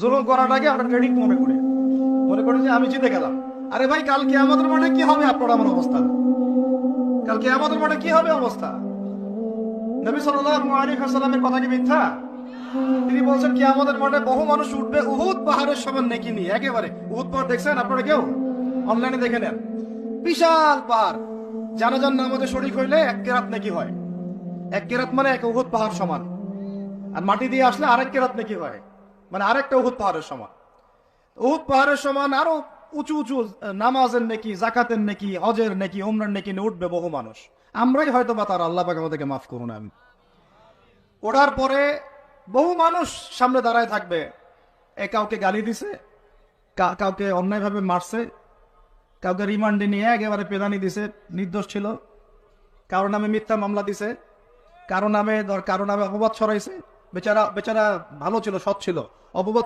জুলুম করাটাকে আমরা ক্রেডিট মনে করি মনে করি যে আমি জিতে গেলাম। আরে ভাই কালকে আমাদের মাঠে কি হবে আপনার আমার অবস্থা? কালকে আমাদের মাঠে কি হবে অবস্থা? নবী সাল্লাল্লাহু কথা কি মিথ্যা? তিনি বলছেন কি আমাদের মাঠে বহু মানুষ উঠবে উহুদ পাহাড়ের সমান নেকি নিয়ে। একেবারে, উহুদ পাহাড় দেখছেন আপনারা কেউ? অনলাইনে দেখে নেন। বিশাল পাহাড়। জানাজান নামাজে শরীর হইলে এক কেরাত নাকি হয়। এক কেরাত মানে এক উহুদ পাহাড় সমান। আর মাটি দিয়ে আসলে আরেক কেরাত নাকি হয়। মানে আরেকটা উহুদ পাহাড়ের সমান। উহুদ পাহাড়ের সমান আরও উঁচু উঁচু নামাজের নেকি জাকাতের নেকি, হজের নেকি ওমরার নেকি নিয়ে উঠবে বহু মানুষ। আমরাই হয়তো বা তার আল্লাহ পাক আমাদেরকে মাফ করুন আমি ওঠার পরে বহু মানুষ সামনে দাঁড়ায় থাকবে। এ কাউকে গালি দিছে কাউকে অন্যায়ভাবে মারছে, কাউকে রিমান্ডে নিয়ে একেবারে পেদানি দিছে, নির্দোষ ছিল। কারও নামে মিথ্যা মামলা দিছে, কারও নামে কারও নামে অপবাদ ছড়াইছে। বেচারা বেচারা ভালো ছিল সৎ ছিল। অপবাদ